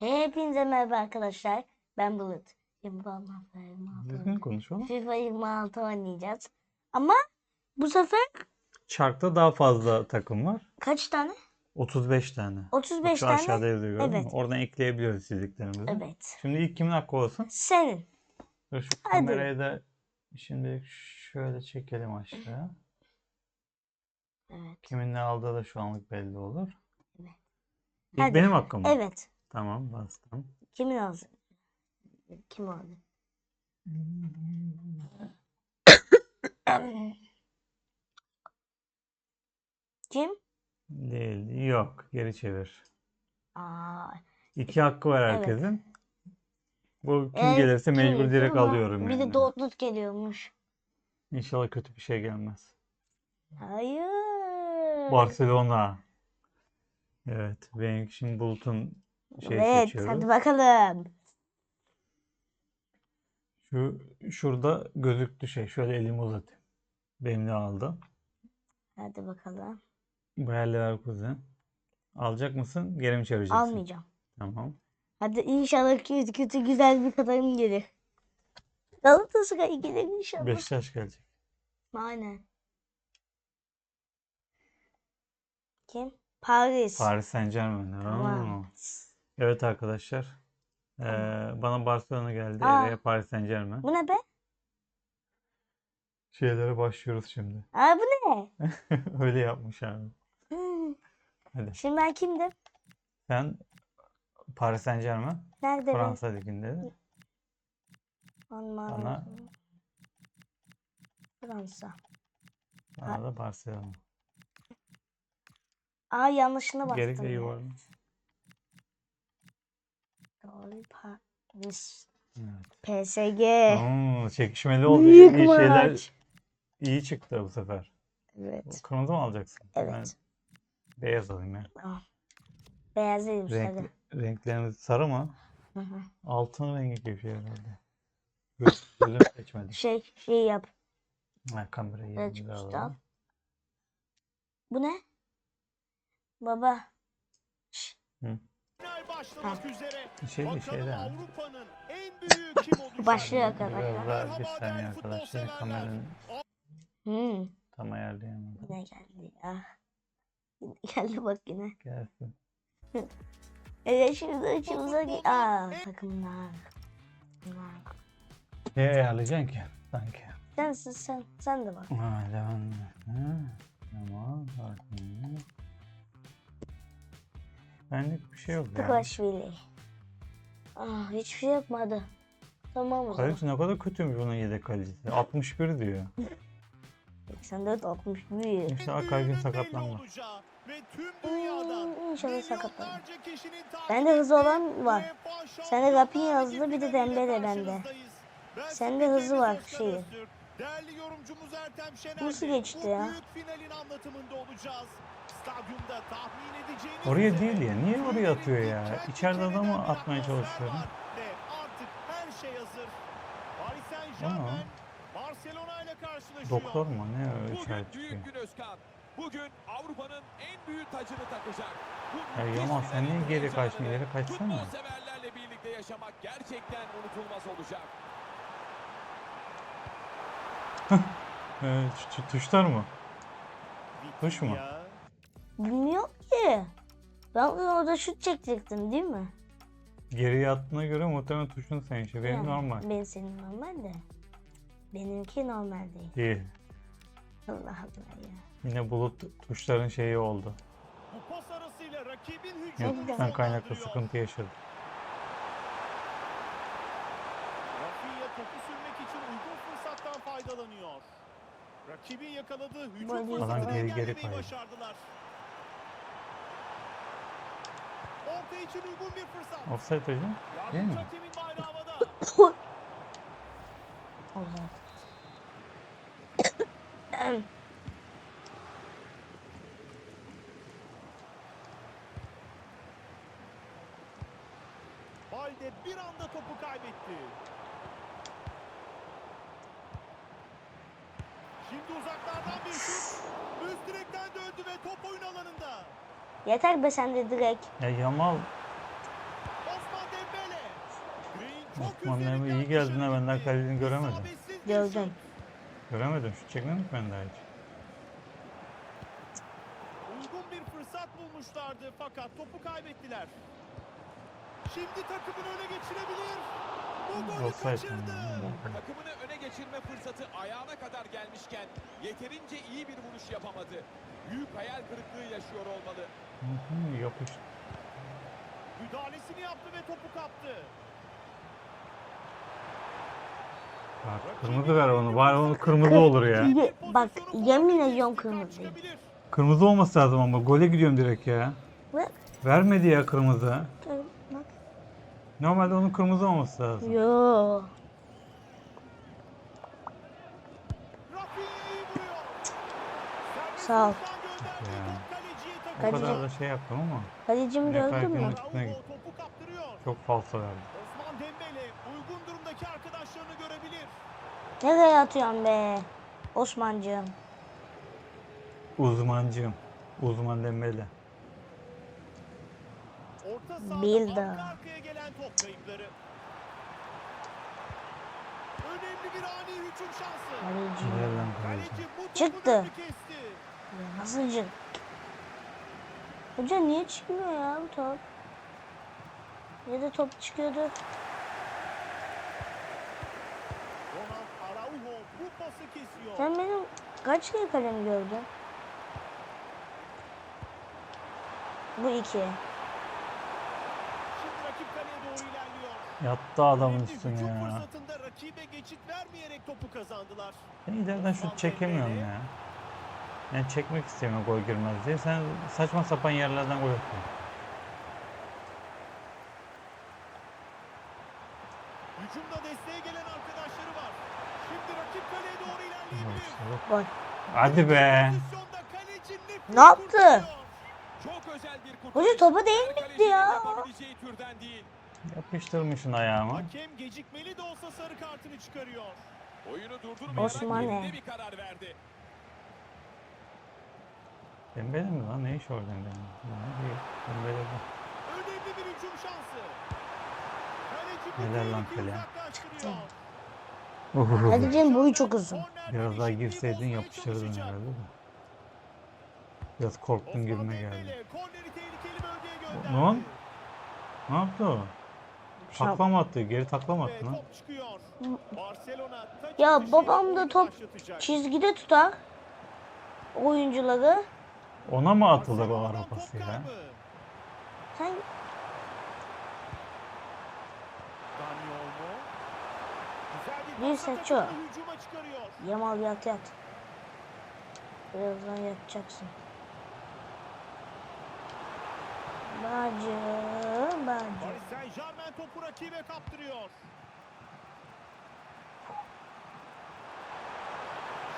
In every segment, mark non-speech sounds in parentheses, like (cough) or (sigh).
Hepinize merhaba arkadaşlar. Ben Bulut. FIFA Düzgün konuş oğlum. FIFA 26 oynayacağız. Ama bu sefer Çark'ta daha fazla takım var. kaç tane? 35 tane. 35 Şu tane. aşağıda yazıyor gördün mü? Evet. Oradan ekleyebiliyoruz istediklerimizi. Evet. Şimdi ilk kimin hakkı olsun? Senin. Dur şu Hadi. kamerayı da şimdi şöyle çekelim aşağı. Evet. Kimin ne aldığı da şu anlık belli olur. Evet. İlk Hadi. benim hakkım mı? Evet. Tamam bastım. Kimin olsun? Kim oldu? Kim? Değil. Yok. Geri çevir. Aa, İki hakkı var Evet. herkesin. Bu kim e, gelirse kim mecbur direkt ama alıyorum Bir yani. de Dortmund geliyormuş. İnşallah kötü bir şey gelmez. Hayır. Barcelona. Evet. Ben şimdi Bulut'un şey Evet, seçiyorum. hadi bakalım. Şu şurada gözüktü şey. Şöyle elimi uzatayım. Benim de aldı. Hadi bakalım. Bayer Leverkusen. Alacak mısın? Geri mi çevireceksin? Almayacağım. Tamam. Hadi inşallah kötü kötü güzel bir kadarım gelir. Galatasaray gelir inşallah. Beşiktaş gelecek. Aynen. Kim? Paris. Paris Saint-Germain. Tamam. Aa. Evet arkadaşlar. Ee, bana Barcelona geldi. Aa. Eve Paris Saint-Germain. Bu ne be? Şeylere başlıyoruz şimdi. Aa bu ne? (laughs) Öyle yapmış abi. Hmm. Hadi. Şimdi ben kimdim? Sen Paris Saint-Germain. Nerede ben? Fransa Ligi'nde. Alman. Bana- Fransa. Bana da Barcelona. Aa yanlışına bastım. Ya. yuvarlan. Doğru. Evet. PSG. Oo, çekişmeli oldu. Büyük İyi şeyler maç. iyi çıktı bu sefer. Evet. Kırmızı mı alacaksın? Evet. Ben beyaz alayım ya. Tamam. Beyaz değilim Renk, sarı. renklerimiz sarı mı? Hı hı. Altın rengi gibi bir şey herhalde. Göz, gözüm seçmedi. Şey, şey yap. Ha, kamerayı Evet, alalım. Bu ne? Baba. Final başlamak üzere. Şey şeyden. Avrupa'nın en büyüğü kim (laughs) olacak? Başlıyor Biraz arkadaşlar. daha bir saniye arkadaşlar. Kameranın Hmm. tam ayarlayamadım. Yine geldi ya. Yine (laughs) geldi bak yine. Gelsin. (laughs) Evet şimdi uçumuza gi- Aa takımlar. Takımlar. Ne ayarlayacaksın ki? Sanki. Sen, sen, sen, sen de bak. Ha, devam. Ha, tamam. Bakayım. Benlik bir şey yok ya. Tıkaşvili. Ah hiçbir şey yapmadı. Tamam o. Kaleci ne kadar kötüymüş bunun yedek kalecisi. 61 diyor. 84 61. İşte Akay gün Belli sakatlanma. olacağı Ve tüm dünyadan Hmm, inşallah sakatlanma. Bende hızlı olan var. Sende Şampiyonlar hızlı, bir de Dembele bende. Sende hızı var, şeyi. Değerli yorumcumuz Ertem Şener. Nasıl geçti ya? büyük finalin anlatımında olacağız. Oraya değil ya. Niye oraya atıyor ya? İçeride adamı atmaya çalışıyorum. her şey hazır. Paris Saint-Germain Barcelona ile karşılaşıyor. Doktor mu? Ne gün Özkan. Bugün Avrupa'nın en büyük tacını takacak. Bu Ya Yaman sen niye geri kaçtın? Geri kaçsana. Severlerle birlikte yaşamak gerçekten unutulmaz olacak. Ee, tu- tuşlar mı? Tuş mu? Vitinha. Bilmiyorum ki. Ben orada şut çekecektim değil mi? Geri yattığına göre muhtemelen tuşun senin şey. Benim Yani normal. Ben senin normal de. Benimki normal değil. Değil. Allah Allah ya. Yine bulut tuşların şeyi oldu. Bu pas arasıyla rakibin hücumunu güzel. kaynaklı sıkıntı yaşadı. Rafinha topu sürmek için uygun fırsattan faydalanıyor. Rakibin yakaladığı hücum fırsatını geri geri engellemeyi başardılar. Orta için uygun bir fırsat. Offside hocam. Değil mi? Yardımcı hakemin bayrağı havada. Allah. Balde bir anda topu kaybetti. Şimdi uzaklardan bir şut. Üst direkten döndü ve top oyun alanında. Yeter be sen de direkt. Ya Yamal Osman Emre iyi geldin ha, gitti. kalesini göremedim. Gördüm. şut. Göremedim. Şu çekmedik ben daha hiç. Uygun bir fırsat bulmuşlardı fakat topu kaybettiler. Şimdi takımını öne geçirebilir. Bu golü kaçırdı. Takımını öne geçirme fırsatı ayağına kadar gelmişken yeterince iyi bir vuruş yapamadı. Büyük hayal kırıklığı yaşıyor olmalı. Yok işte. Müdahalesini yaptı ve topu kaptı. Bak, kırmızı ver onu. Bari onu kırmızı olur ya. Bak yemin ediyorum kırmızı. Kırmızı olması lazım ama. Gole gidiyorum direkt ya. Bak. Vermedi ya kırmızı. Bak. Normalde onun kırmızı olması lazım. Yo. Sağ ol. Ya. O kadar da şey yaptım ama Kalecimi Ne gördün mü? topu kaptırıyor. çok falso verdim. Osman Dembele uygun durumdaki arkadaşlarını görebilir. Nereye atıyorsun be? Osmancığım. Uzmancığım. Uzman Dembele. Orta sahada Bildi. arka arkaya gelen top kayıpları. Önemli bir ani hücum şansı. Kaleci. Güzel lan kaleci. Kaleci bu topu Çıktı. önünü kesti. Ya Nasıl cın? Hoca niye çıkmıyor ya bu top? Ya da top çıkıyordu. Ronald Araujo bu pası kesiyor. Sen benim kaç kere kalemi gördün? Bu iki. Şimdi rakip kaleye doğru ilerliyor. Yattı adamın üstüne ya. fırsatında rakibe geçit vermeyerek topu kazandılar. Ben ileriden şut çekemiyorum ya. Yani çekmek istemiyorum gol girmez diye. Sen saçma sapan yerlerden gol atıyorsun. Hücumda desteğe gelen arkadaşları var. Şimdi rakip kaleye doğru ilerleyebilir. Gol. Hadi be. Ne yaptı? Çok özel bir kurtarış. Hoca topa değil miydi ya? Yapıştırmışsın ayağıma. Hakem gecikmeli de olsa sarı kartını çıkarıyor. Oyunu durdurmayarak bir karar verdi. Dembele mi lan? Ne iş orada Dembele? Lan değil. Dembele bu. Önemli bir hücum şansı. Neler lan kale? Uhuhu. Kalecinin boyu çok uzun. Biraz daha girseydin yapıştırdın herhalde de. Biraz gibime Dembele geldi. korneri tehlikeli bölgeye gönderdi. Lan? Ne yaptı o? Takla mı attı? Geri takla mı attı lan? Ya babam da top. Çizgide tutar. Oyuncuları. Ona mı atılır o ara pası ya? Sen bir seçiyor. Yamal yat yat. Birazdan yatacaksın. Bacı, bacı. Paris Saint Germain topu rakibe kaptırıyor.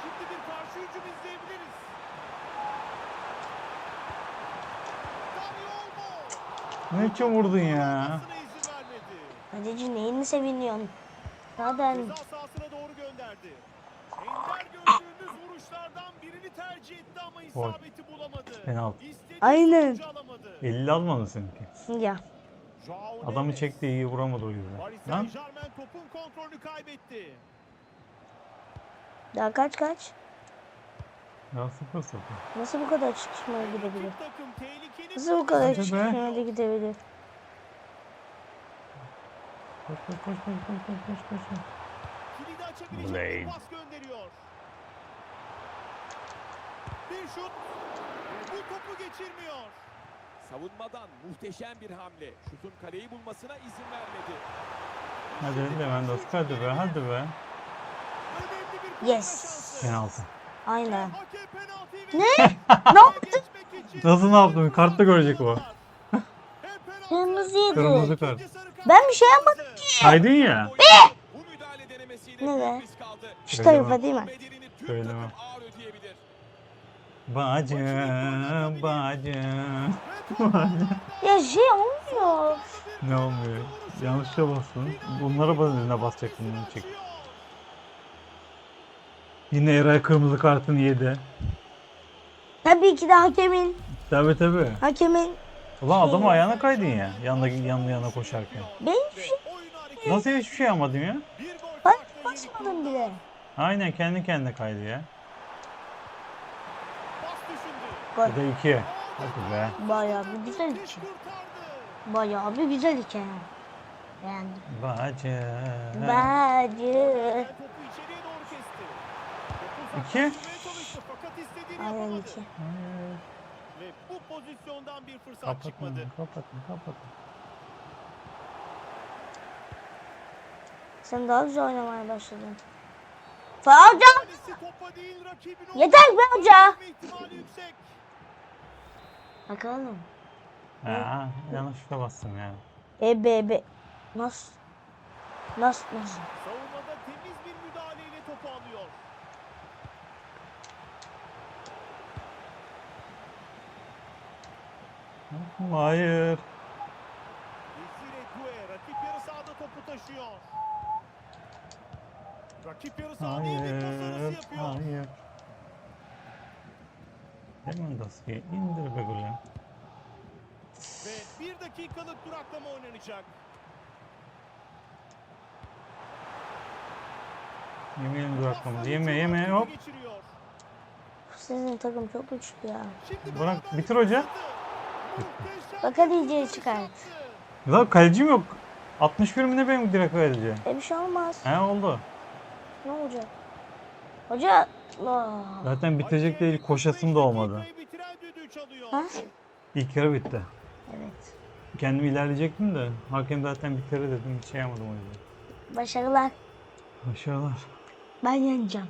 Şimdi bir karşı hücum izleyebiliriz. Dani Olmo. Ne için vurdun ya? Kaleci neyini seviniyorsun? Zaten Ceza sahasına doğru gönderdi. Ender gördüğümüz vuruşlardan birini tercih etti ama isabeti bulamadı. Penaltı. İstediği Aynen. sonucu alamadı. 50 almadın seninki. ya. Joao Adamı çekti iyi vuramadı o yüzden. Paris Lan Saint Germain topun kontrolünü kaybetti. Daha kaç kaç? Ya sıfır sıfır. Nasıl bu kadar çıkışmaya gidebilir? Nasıl bu kadar Hadi be. çıkışmaya da gidebilir? Koş koş koş koş koş koş koş koş. Kilidi açabilecek bir pas gönderiyor. Bir şut. Bu topu geçirmiyor. Savunmadan muhteşem bir hamle. Şutun kaleyi bulmasına izin vermedi. Hadi Lewandowski hadi be hadi be. Yes. Penaltı. Aynen. Ne? Ne yaptın? Nasıl ne yaptın? Kartta görecek o. Kırmızı yedi. Kırmızı kart. Ben bir şey yapmadım kırmızı. Aydın ya. Bu müdahale denemesiyle Ne risk aldı. Şu tarafa değil mi? Söyleme. Bacım bacım. Ağlarda. Ya şey olmuyor. Ne olmuyor? Yanlışlıkla bastın. Bunlara bas eline basacaktın bunu çek. Yine Eray kırmızı kartını yedi. Tabii ki de hakemin, Tabi tabi. hakemin Ulan adamı ayağına kaydın ya. Yanına yanlı yana koşarken. ben hiçbir şey Nasıl hiçbir şey yapmadım ya? Bak yeni basmadım bile. Aynen kendi kendine kaydı ya. Gol. Bu da iki. Hadi be. Bayağı bir güzel iki. Bayağı bir güzel iki. yani. Beğendim. Bacı. Bacı. Topu içeriye doğru kesti. Topu İki. fakat istediğini Aynen yapamadı. iki. Hayır. Ve bu pozisyondan bir fırsat Kapatın, çıkmadı. kapatın, kapatın. Sen daha güzel oynamaya başladın. Fa hocam. Kalesi topa değil rakibin Yeter be hoca. Ve ihtimali yüksek. Bakalım. Ha, yanlışlıkla bastım ya. E be be. Nasıl? Nasıl nasıl? Savunmada temiz bir müdahaleyle topu alıyor. Hayır. Desire Doué rakip yarı sahada topu taşıyor. Rakip yarı sahada iyi bir pas Hayır. yapıyor. Hayır. Lewandowski indir be gülüm. Ve bir dakikalık duraklama oynanacak. Yemeyelim duraklamadı. Pasları Yeme yeme hop. Sizin takım çok güçlü ya. Bırak, bitir hoca. Fırsatı. Muhteşem Bak hadi bir iyice kurtarış çıkar. yaptı. Ya kalecim yok. 61 mi ne benim direkt kaleci? E bir şey olmaz. He oldu. Ne olacak? Hoca. Aa. Zaten bitecek değil koşasım da olmadı. Ha? İlk yarı bitti. Evet. Kendim ilerleyecektim de hakem zaten bir kere dedim hiç şey yapmadım o yüzden. Başarılar. Başarılar. Ben yeneceğim.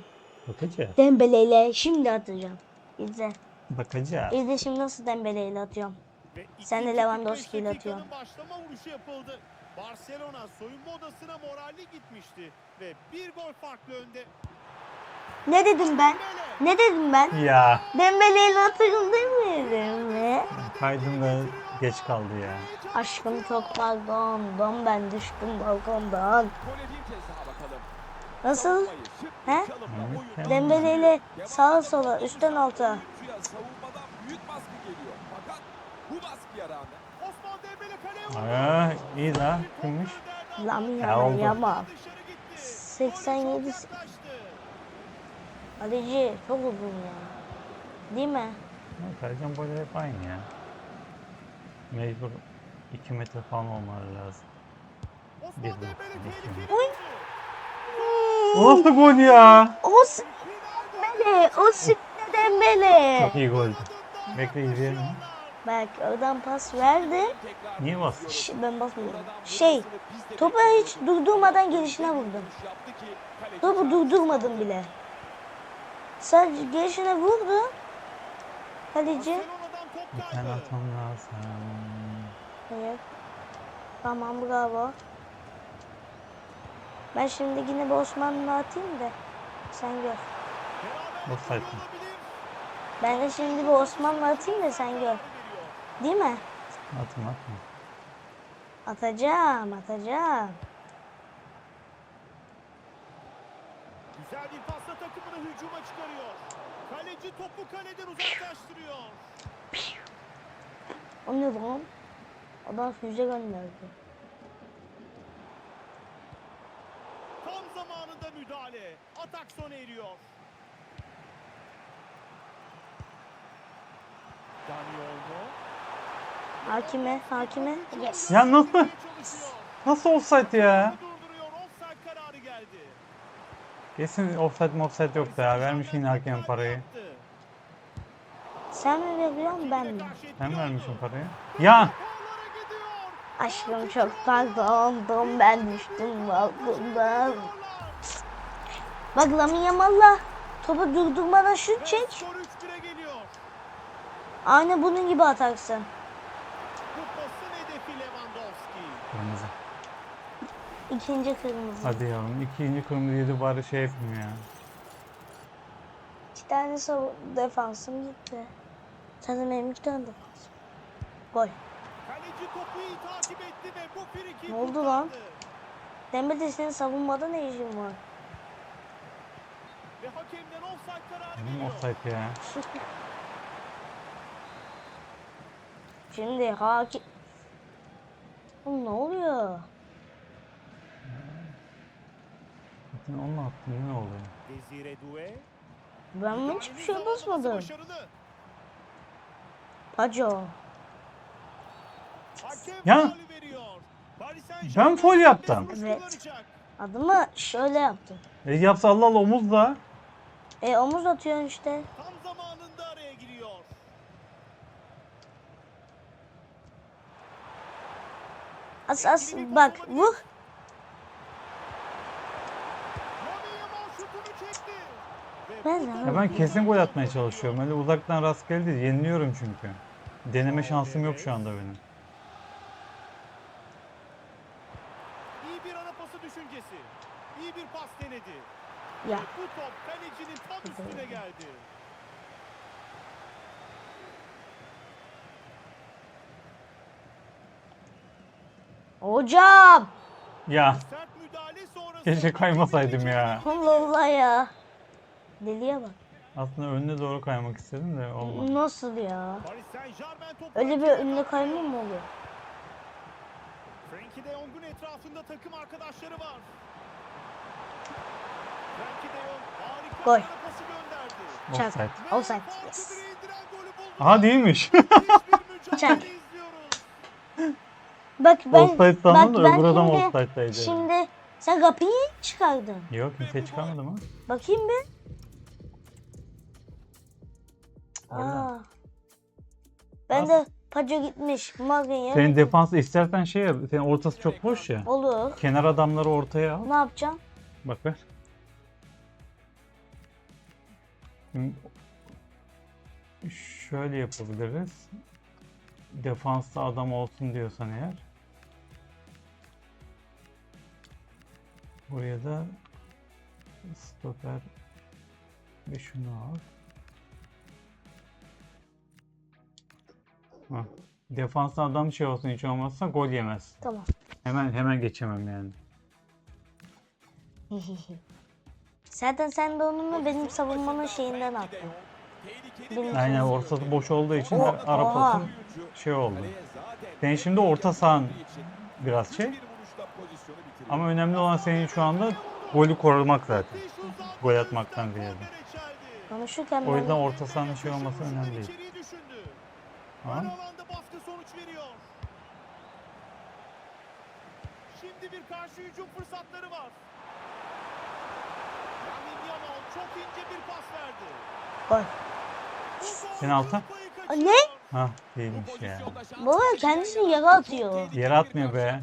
Bakacağız. Dembele ile şimdi atacağım. İzle. Bakacağız. İzle şimdi nasıl Dembele ile atıyorum. Ve Sen de Lewandowski 45 ile atıyorsun. başlama vuruşu yapıldı. Barcelona soyunma odasına moralli gitmişti. Ve bir gol farklı önde. Ne dedim ben? Ne dedim ben? Ya Dembele ile atacağım demedim mi? kaydım da geç kaldı ya. Aşkım çok pardon. Don ben düştüm balkondan. Nasıl? He? Dembele ile sağa sola üstten alta. Oyuncuya savunmadan büyük baskı geliyor. Fakat bu baskıya rağmen Osman Dembele kaleye vurdu. Aa, iyi la kimmiş? Lamin Ya yaman oldu. gitti. 87 Gole çok uzun ya. Değil mi? Kalecim böyle hep aynı ya. Mecbur 2 metre falan olmaları lazım. Osman Bir Dembele dakika, tehlikeli. vurdu. O nasıl gol ya? O Dembele, o Dembele. Çok iyi goldü. Bekle izleyelim. Bak oradan pas verdi. Niye bastın? Ş- ben basmadım. oradan Şey, topa hiç durdurmadan gelişine vurdum. Topu durdurmadım bile. Sadece gelişine vurdu. Kaleci. Tane atmam lazım. Hayır. Tamam bravo. Ben şimdi yine bir Osmanlı atayım da sen gör. Offside mi? Ben de şimdi bir Osmanlı atayım da sen gör. Değil mi? Atma atma. Atacağım, atacağım. Güzel bir pasla takımını hücuma çıkarıyor. Kaleci topu kaleden uzaklaştırıyor. O ne lan? Adam füze gönderdi. Tam zamanında müdahale. Atak sona eriyor. Dani Olmo. Hakime, hakime. Yes. Ya nasıl? Nasıl offside ya? Durduruyor. Offside kararı geldi. Kesin offside mi offside yoktu ya. Vermiş yine hakem parayı. Sen mi veriyorsun ben mi? Sen vermişsin parayı. Ya! Aşkım çok pardon, ben düştüm balkondan. Bak Lamin Yamal'la topu durdurmadan şut çek. Skor 3-1'e geliyor. Aynı bunun gibi atarsın. Bu pasın hedefi Lewandowski. Kırmızı. İkinci kırmızı. Hadi yavrum. ikinci kırmızı yedi bari şey yapayım ya. İki tane defansım gitti. Zaten benim iki tane defansım. Gol. Kaleci topu iyi takip etti ve bu friki Ne oldu lan? Dembele senin savunmada ne işin var? Ve hakemden offside kararı Benim geliyor. offside ya. (laughs) Şimdi hakim... Oğlum ne oluyor? Attın, onu attın. Ne oluyor? Desire Doué. Ben hiçbir şey basmadım. Paco. Ya, ben faul yaptım. Evet. Adımı şöyle yaptım. E yapsa Allah Allah omuzla. E omuz atıyorsun işte. Tam zamanında araya giriyor. As as bak vur. Lamine Yamal şutunu çekti. Top Ya ben kesin gol atmaya çalışıyorum. Öyle uzaktan rastgele değil. Yeniliyorum çünkü. Deneme şansım yok şu anda benim. İyi bir ara pası düşüncesi. İyi bir pas denedi. Ya Ve bu top kalecinin tam üstüne geldi. hocam. Ya Sert müdahale sonrası. keşke kaymasaydım ya. Allah Allah ya. Deliye bak. Aslında önüne doğru kaymak istedim de olmadı. Nasıl ya? Paris Saint-Germain topu Öyle bir önüne kayma mı oluyor? Frenkie de Jong'un etrafında takım arkadaşları var. Frenkie de Jong harika Gol. bir ara pası gönderdi. Çak. Offside. Offside. Yes. Aha değilmiş. (laughs) Çak. Bak ben Offside sandım da bak ben öbür adam şimdi, offside'daydı. şimdi sen kapıyı çıkardın. Yok kimse çıkamadı mı? Bakayım bir. Aa. Ben de Paco gitmiş. Morgan ya. Senin defans istersen şey yap. Senin ortası çok boş ya. Olur. Kenar adamları ortaya al. Ne yapacağım? Bak ver. Şimdi Şöyle yapabiliriz. Defansta adam olsun diyorsan eğer. Buraya da stoper ve şunu al. Hah. Defansta adam şey olsun hiç olmazsa gol yemez. Tamam. Hemen hemen geçemem yani. (laughs) Zaten sen de onu benim savunmanın şeyinden attın. Benim- Aynen pas ortası boş olduğu için O- ara oha. pasın Oyuncu şey oldu. Senin şimdi orta sahan için biraz şey. Ama önemli olan senin şu anda golü korumak zaten. Gol atmaktan ziyade. Konuşurken O yüzden ben orta sahanın şey olması önemli değil. Ön alanda baskı sonuç veriyor. Şimdi bir karşı hücum fırsatları var. Lamine Yamal çok ince bir pas verdi. gol Penaltı. ne? Ha değilmiş ya. Baba kendisini yere atıyor. Yere atmıyor be.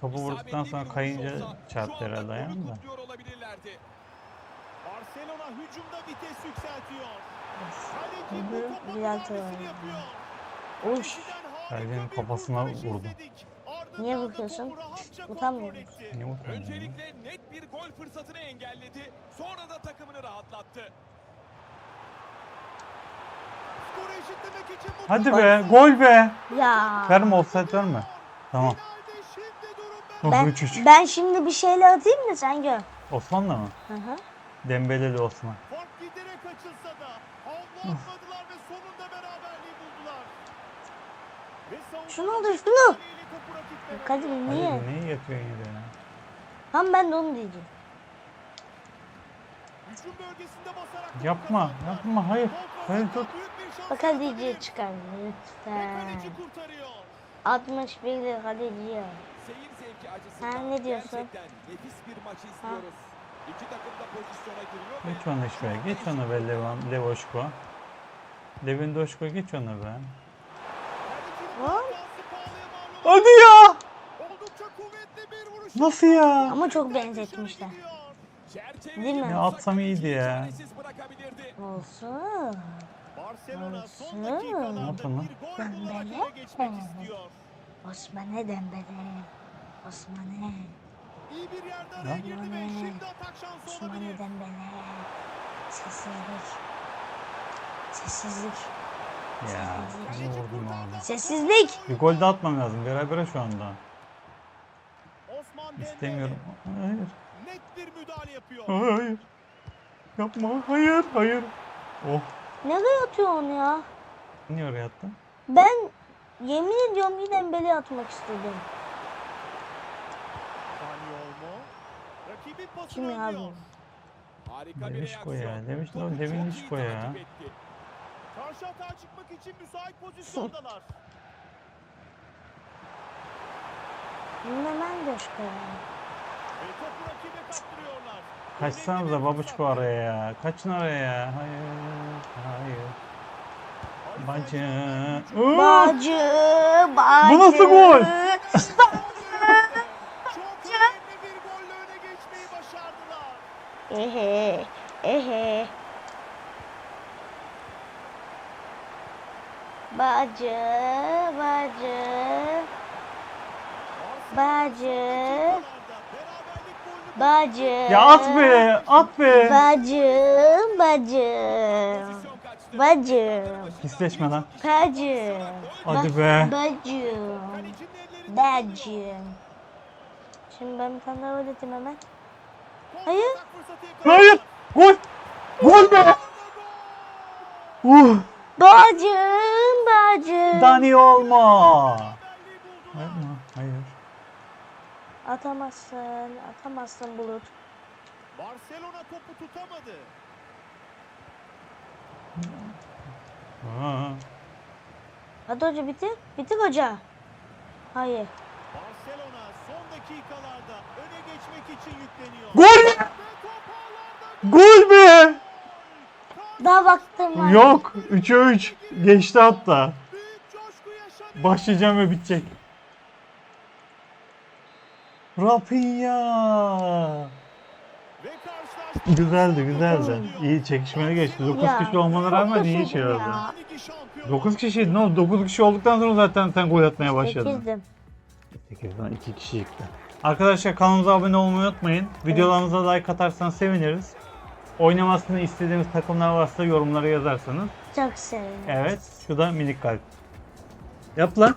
Topu vurduktan sonra kayınca çarptı herhalde ayağını da. Barcelona hücumda vites yükseltiyor. Kaleci bu oynuyor. yapıyor. Uş. Bir kafasına vurdu. Niye bakıyorsun? Utanmıyor musun? Niye utanıyorsun? Öncelikle net bir gol fırsatını engelledi. Sonra da takımını rahatlattı. Skoru eşitlemek için bu Hadi be gol be. Ya. Verme offside verme. Tamam. Şimdi durum Oh, Ben, 3-3. ben şimdi bir şeyler atayım mı sen gör. Osman'la mı? Hı hı. Dembeleli Osman. Fark giderek açılsa da havlu Şunu aldır, şunu. Kadir niye? Hayır neyi yapıyorsun yine ya? Tam ben de onu diyeceğim. Yapma yapma hayır. Hayır tut. Bak iyice çıkar lütfen. kaleci kurtarıyor. 61 de kaleci ya. Ha, ne diyorsun? gerçekten nefis bir maç izliyoruz. İki takım da pozisyona giriyor ve Geç onu şuraya. Geç onu be Levan, Levoşko. Lewandowski geç onu be. Hadi ya. Oldukça kuvvetli bir vuruş. Nasıl ya? Ama çok benzetmişler. Değil mi? Ya atsam iyiydi ya. Olsun. Barcelona son Ne gol bularak Dembele. öne geçmek istiyor. Osman'e Dembele. Osman'e. İyi bir yerde araya girdi ve Osman'e. şimdi atak şansı Osman'e olabilir. Dembele. Sessizlik. Sessizlik. Ya ne vurdum abi. Sessizlik. Bir gol de atmam lazım. Berabere şu anda. Osman Dembele İstemiyorum. Hayır. net bir müdahale yapıyor. Hayır. Yapma. Hayır. Hayır. Oh. Nereye atıyorsun ya? Niye oraya attın? Ben yemin ediyorum bir Dembele'ye atmak istedim. Dani Olmo. Rakibin pası Kim ya önlüyor. bu? Harika bir Demişko reaksiyon. ya, demiş lan, Topu demin çok iyi Demişko ya. takip etti. Karşı atağa çıkmak için müsait pozisyondalar. Hemen ya. Ve topu rakibe kaptırıyorlar. Kaçsanız da babuçko araya ya. Kaçın araya ya. Hayır. Hayır. Bacı. Uf! Bacı, bacı. Bu nasıl gol? Çok önemli bir golle öne geçmeyi başardılar. Ehe, ehe. Bacı, bacı, bacı, bacı. Ya at be. At be. Bacı, bacı, Pozisyon kaçtı. bacı, Pisleşme lan. bacı. Hadi be. Bacı, kalecinin ellerinde bacı. Şimdi ben bir tane daha gol atayım hemen. Hayır. Hayır. Gol. Gol be. Uh. Bacım, bacım. Dani olma. Buldular. Yapma. Hayır. Atamazsın, atamazsın Bulut. Barcelona topu tutamadı. Aa. Hadi hoca bitir. Bitir hoca. Hayır. Barcelona son dakikalarda öne geçmek için yükleniyor. Gol. Gol be. Daha baktım var. Yok. 3'e 3. Geçti hatta. Başlayacağım ve bitecek. Karşılaşma Güzeldi güzeldi. İyi çekişmeli geçti. 9 Ya, kişi olmana rağmen iyi şey oldu. Ligi şampiyonu. 9 kişi ne oldu? 9 kişi olduktan sonra zaten sen gol atmaya başladın. Sekizdim. 8'den 2 kişi yıktı. Arkadaşlar kanalımıza abone olmayı unutmayın. Videolarımıza like atarsanız seviniriz. Oynamasını istediğiniz takımlar varsa yorumlara yazarsanız. Çok sevdim. Evet. Şu da minik kalp. Yap lan.